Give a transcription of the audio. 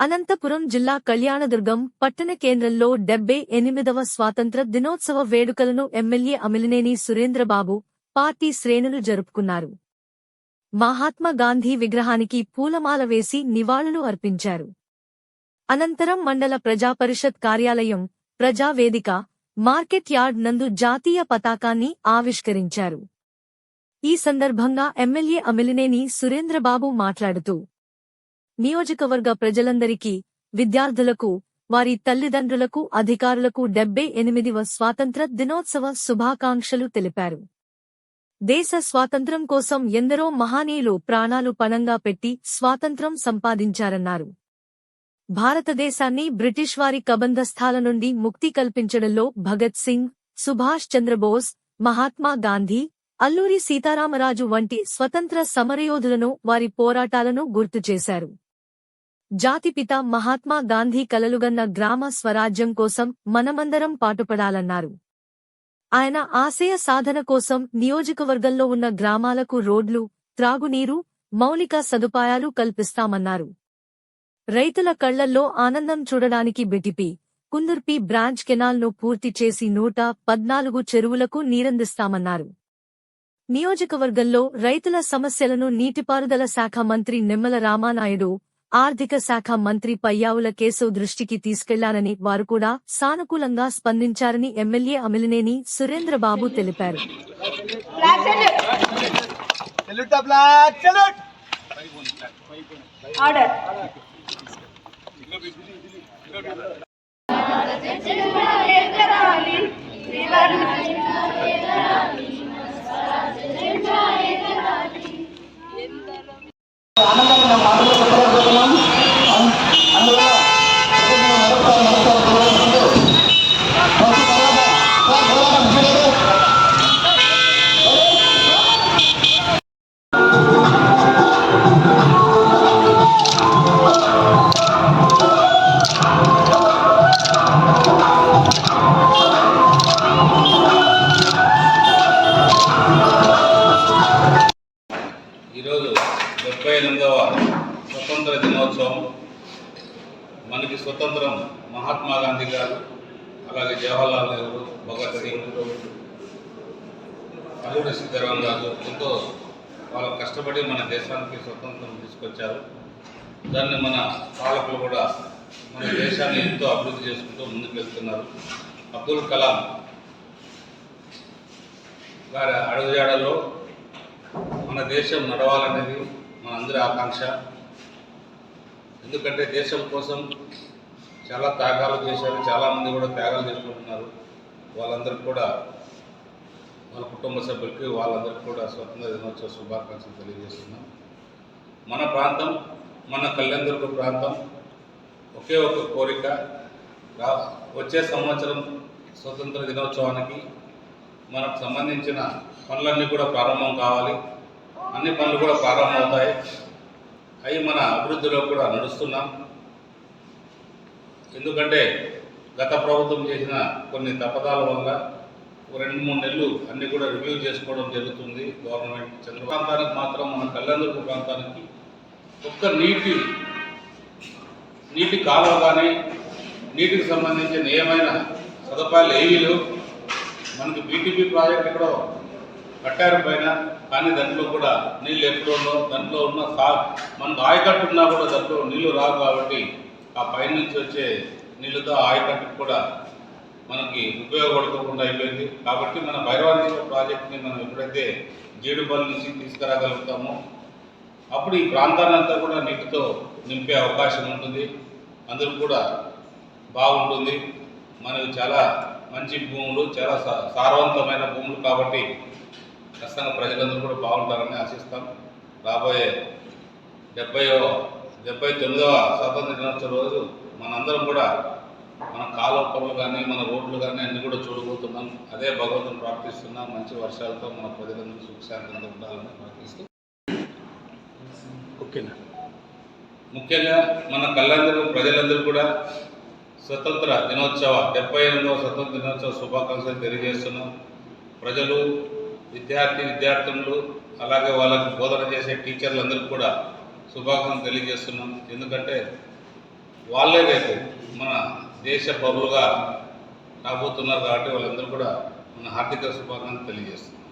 అనంతపురం జిల్లా కళ్యాణదుర్గం పట్టణ కేంద్రంలో డెబ్బై ఎనిమిదవ స్వాతంత్ర దినోత్సవ వేడుకలను ఎమ్మెల్యే అమిలినేని సురేంద్రబాబు పార్టీ శ్రేణులు జరుపుకున్నారు. మహాత్మా గాంధీ విగ్రహానికి పూలమాల వేసి నివాళులు అర్పించారు. అనంతరం మండల ప్రజాపరిషత్ కార్యాలయం ప్రజావేదిక మార్కెట్ యార్డ్ నందు జాతీయ పతాకాన్ని ఆవిష్కరించారు. ఈ సందర్భంగా ఎమ్మెల్యే అమిలినేని సురేంద్రబాబు మాట్లాడుతూ నియోజకవర్గ ప్రజలందరికీ విద్యార్థులకు వారి తల్లిదండ్రులకు అధికారులకు డెబ్బై ఎనిమిదివ స్వాతంత్ర దినోత్సవ శుభాకాంక్షలు తెలిపారు. దేశ స్వాతంత్ర్యం కోసం ఎందరో మహానీయులు ప్రాణాలు పణంగా పెట్టి స్వాతంత్ర్యం సంపాదించారన్నారు. భారతదేశాన్ని బ్రిటిష్ వారి కబంధస్థాల నుండి ముక్తి కల్పించడంలో భగత్ సింగ్ సుభాష్ చంద్రబోస్ మహాత్మా గాంధీ అల్లూరి సీతారామరాజు వంటి స్వతంత్ర సమరయోధులను వారి పోరాటాలను గుర్తు చేశారు. జాతిపిత మహాత్మా గాంధీ కలలుగన్న గ్రామ స్వరాజ్యం కోసం మనమందరం పాటుపడాలన్నారు. ఆయన ఆశయ సాధన కోసం నియోజకవర్గంలో ఉన్న గ్రామాలకు రోడ్లు త్రాగునీరు మౌలిక సదుపాయాలు కల్పిస్తామన్నారు. రైతుల కళ్ళల్లో ఆనందం చూడడానికి బిటిపి కుందుర్పి బ్రాంచ్ కెనాల్ను పూర్తి చేసి నూట పద్నాలుగు చెరువులకు నీరందిస్తామన్నారు. నియోజకవర్గంలో రైతుల సమస్యలను నీటిపారుదల శాఖ మంత్రి నిమ్మల రామానాయుడు ఆర్థిక శాఖ మంత్రి పయ్యావుల కేశవ్ దృష్టికి తీసుకెళ్ళానని వారు కూడా సానుకూలంగా స్పందించారని ఎమ్మెల్యే అమిలినేని సురేంద్రబాబు తెలిపారు. సెల్యూట్ ముప్పై ఎనిమిదవ స్వతంత్ర దినోత్సవం. మనకి స్వతంత్రం మహాత్మా గాంధీ గారు అలాగే జవహర్లాల్ నెహ్రూ భగత్ సింగ్ అల్లూరి గారు ఎంతో వాళ్ళు కష్టపడి మన దేశానికి స్వతంత్రం తీసుకొచ్చారు. దాన్ని మన పాలకులు కూడా మన దేశాన్ని ఎంతో అభివృద్ధి చేసుకుంటూ ముందుకు వెళ్తున్నారు. అబ్దుల్ కలాం గారి అడుగుజాడలో మన దేశం నడవాలనేది మన అందరి ఆకాంక్ష. ఎందుకంటే దేశం కోసం చాలా త్యాగాలు చేశారు చాలామంది కూడా త్యాగాలు చేసుకుంటున్నారు. వాళ్ళందరికీ కూడా వాళ్ళ కుటుంబ సభ్యులకి వాళ్ళందరికీ కూడా స్వతంత్ర దినోత్సవ శుభాకాంక్షలు తెలియజేస్తున్నాం. మన ప్రాంతం మన కళ్యాణదుర్గ ప్రాంతం ఒకే ఒక కోరిక. వచ్చే సంవత్సరం స్వతంత్ర దినోత్సవానికి మనకు సంబంధించిన పనులన్నీ కూడా ప్రారంభం కావాలి. అన్ని పనులు కూడా ప్రారంభమవుతాయి. అవి మన అభివృద్ధిలో కూడా నడుస్తున్నాం. ఎందుకంటే గత ప్రభుత్వం చేసిన కొన్ని తపదాల వల్ల ఒక రెండు మూడు నెలలు అన్ని కూడా రివ్యూ చేసుకోవడం జరుగుతుంది గవర్నమెంట్ చంద్ర ప్రాంతానికి మాత్రం మన కళ్యాణదుర్గ ప్రాంతానికి ఒక్క నీటి నీటి కాలువ కానీ నీటికి సంబంధించిన ఏమైనా సదుపాయాలు ఏవీ లేవు. మనకి బీటీపీ ప్రాజెక్ట్ ఎక్కడో కట్టారు పైన కానీ దాంట్లో కూడా నీళ్ళు ఎప్పుడు ఉండవు. దాంట్లో ఉన్న సా మనకు ఆయకట్టు ఉన్నా కూడా దాంట్లో నీళ్ళు రావు కాబట్టి ఆ పైన నుంచి వచ్చే నీళ్ళతో ఆయకట్టు కూడా మనకి ఉపయోగపడకుండా అయిపోయింది. కాబట్టి మన భైరవాంజీ ప్రాజెక్ట్ని మనం ఎప్పుడైతే జీడిపల్లి నుంచి తీసుకురాగలుగుతామో అప్పుడు ఈ ప్రాంతాన్ని అంతా కూడా నీటితో నింపే అవకాశం ఉంటుంది. అందులో కూడా బాగుంటుంది. మనకు చాలా మంచి భూములు చాలా సారవంతమైన భూములు కాబట్టి ఖచ్చితంగా ప్రజలందరూ కూడా బాగుంటారని ఆశిస్తాం. రాబోయే డెబ్బై డెబ్బై తొమ్మిదవ స్వాతంత్ర దినోత్సవ రోజు మనందరం కూడా మన కాలువ పనులు కానీ మన రోడ్లు కానీ అన్ని కూడా చూడబోతున్నాం. అదే భగవంతుని ప్రార్థిస్తున్నాం. మంచి వర్షాలతో మన ప్రజలందరూ సుఖశాంతంగా ఉండాలని ప్రార్థిస్తూ. ఓకేనా? ముఖ్యంగా మన కళ్ళందరూ ప్రజలందరూ కూడా స్వతంత్ర దినోత్సవ డెబ్బై ఎనిమిదవ స్వతంత్ర దినోత్సవ శుభాకాంక్షలు తెలియజేస్తున్నాం. ప్రజలు విద్యార్థి విద్యార్థులు అలాగే వాళ్ళకి బోధన చేసే టీచర్లందరికీ కూడా శుభాకాంక్షలు తెలియజేస్తున్నాం. ఎందుకంటే వాళ్ళే రేపు మన దేశ పౌరులుగా రాబోతున్నారు కాబట్టి వాళ్ళందరూ కూడా మన హార్దిక శుభాకాంక్షలు తెలియజేస్తున్నాం.